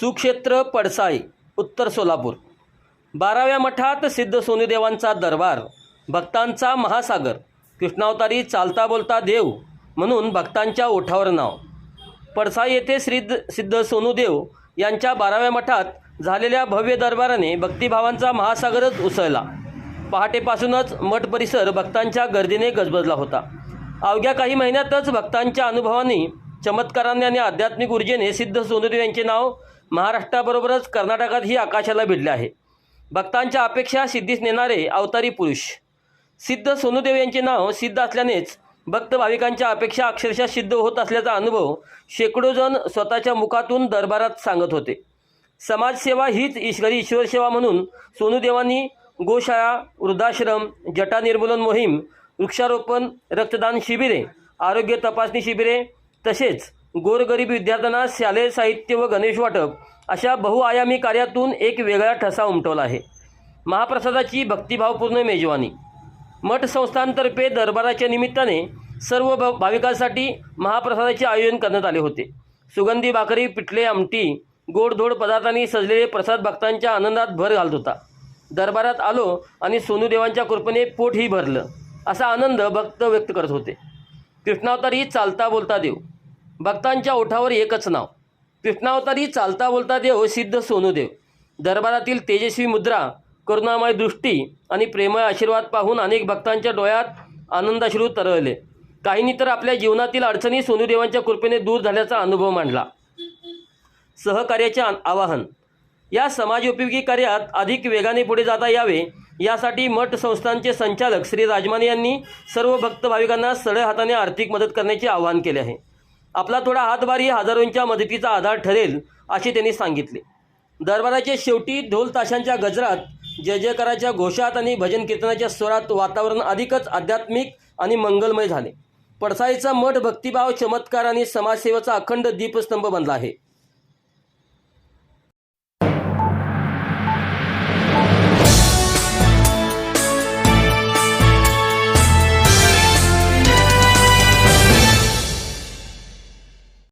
सुक्षेत्र पडसाई उत्तर सोलापूर. बाराव्या मठात सिद्ध सोनीदेवांचा दरबार भक्तांचा महासागर. कृष्णावतारी चालता बोलता देव म्हणून भक्तांच्या ओठावर नाव. पडसाई येथे श्रीद सिद्ध सोनुदेव यांच्या बाराव्या मठात झालेल्या भव्य दरबाराने भक्तिभावांचा महासागरच उसळला. पहाटेपासूनच मठ परिसर भक्तांच्या गर्दीने गजबजला होता. अवघ्या काही महिन्यातच भक्तांच्या अनुभवांनी चमत्काराने आणि आध्यात्मिक ऊर्जेने सिद्ध सोनुदेव यांचे नाव महाराष्ट्राबरोबरच कर्नाटकातही आकाशाला भिडले आहे. भक्तांच्या अपेक्षा सिद्धीस नेणारे अवतारी पुरुष. सिद्ध सोनुदेव यांचे नाव सिद्ध असल्यानेच भक्त भाविकांच्या अपेक्षा अक्षरशः सिद्ध होत असल्याचा अनुभव शेकडो जण स्वतःच्या मुखातून दरबारात सांगत होते. समाजसेवा हीच ईश्वरी ईश्वरसेवा म्हणून सोनुदेवांनी गोशाळा वृद्धाश्रम जटा निर्मूलन मोहीम वृक्षारोपण रक्तदान शिबिरे आरोग्य तपासणी शिबिरे तसेच गोरगरीब विद्यार्थ्यांना शालेय साहित्य व गणेश वाटप अशा बहुआयामी कार्यातून एक वेगळा ठसा उमटवला आहे. महाप्रसादाची भक्तिभावपूर्ण मेजवानी. मठ संस्थांतर्फे दरबाराच्या निमित्ताने सर्व भ भाविकांसाठी महाप्रसादाचे आयोजन करण्यात आले होते. सुगंधी भाकरी पिठले आमटी गोडधोड पदार्थांनी सजलेले प्रसाद भक्तांच्या आनंदात भर घालत होता. दरबारात आलो आणि सोनूदेवांच्या कृपेने पोटही भरलं. असा आनंद भक्त व्यक्त करत होते. कृष्णावतारी चालता बोलता देव. भक्तांच्या ओठावर एकच नाव. कृष्णावतारी चालता बोलता देव सिद्ध सोनूदेव दरबारातील तेजस्वी मुद्रा करुणामय दृष्टी आणि प्रेमळ आशीर्वाद पाहून अनेक भक्तांच्या डोळ्यात आनंदाश्रू तरळले. काहींनी तर आपल्या जीवनातील अडचणी सोनूदेवांच्या कृपेने दूर झाल्याचा अनुभव मांडला. सहकार्याचे आवाहन. या समाजोपयोगी कार्यात अधिक वेगाने पुढे जाता यावे यासाठी मठ संस्थांचे संचालक श्री राजमाने यांनी सर्व भक्त भाविकांना सरळ हाताने आर्थिक मदत करण्याचे आवाहन केले आहे. आपला थोडा हातभारी हजारोंच्या मदतीचा आधार ठरेल असे त्यांनी सांगितले. दरबाराच्या शेवटी ढोल ताशांच्या गजरात जय जयकाराच्या घोषात आणि भजन कीर्तनाच्या स्वरात वातावरण अधिकच आध्यात्मिक आणि मंगलमय झाले. पडसाईचा मठ भक्तिभाव चमत्कार आणि समाजसेवेचा अखंड दीपस्तंभ बनला आहे.